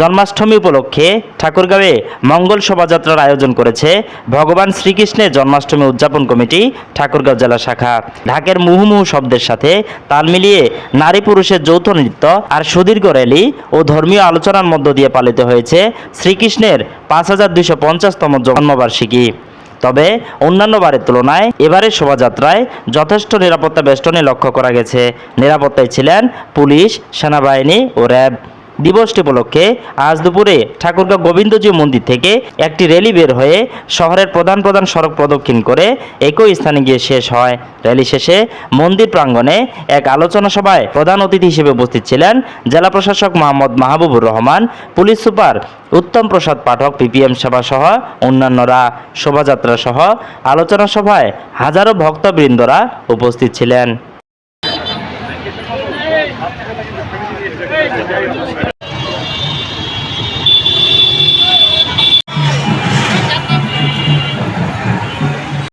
জন্মাষ্টমী উপলক্ষে ঠাকুরগাঁওয়ে মঙ্গল শোভাযাত্রার আয়োজন করেছে ভগবান শ্রীকৃষ্ণের জন্মাষ্টমী উদযাপন কমিটি ঠাকুরগাঁও জেলা শাখা। ঢাকের মুহুমুহু শব্দের সাথে তাল মিলিয়ে নারী পুরুষের যৌথ নৃত্য আর সুদীর্ঘ র্যালি ও ধর্মীয় আলোচনার মধ্য দিয়ে পালিত হয়েছে শ্রীকৃষ্ণের পাঁচ হাজার দুইশো পঞ্চাশতম জন্মবার্ষিকী। তবে অন্যান্য বারের তুলনায় এবারের শোভাযাত্রায় যথেষ্ট নিরাপত্তা বেষ্টনী লক্ষ্য করা গেছে। নিরাপত্তায় ছিলেন পুলিশ, সেনাবাহিনী ও র্যাব। দিবসটি উপলক্ষে আজ দুপুরে ঠাকুরগাঁও গোবিন্দজি মন্দির থেকে একটি র্যালি বের হয়ে শহরের প্রধান প্রধান সড়ক প্রদক্ষিণ করে একই স্থানে গিয়ে শেষ হয়। র্যালি শেষে মন্দির প্রাঙ্গণে এক আলোচনা সভায় প্রধান অতিথি হিসেবে উপস্থিত ছিলেন জেলা প্রশাসক Mohammad Mahbubur Rahman, police super Uttam Prasad Pathak, PPM সভা সহ অন্যান্যরা। শোভাযাত্রা সহ আলোচনা সভায় হাজারো ভক্তবৃন্দরা উপস্থিত ছিলেন।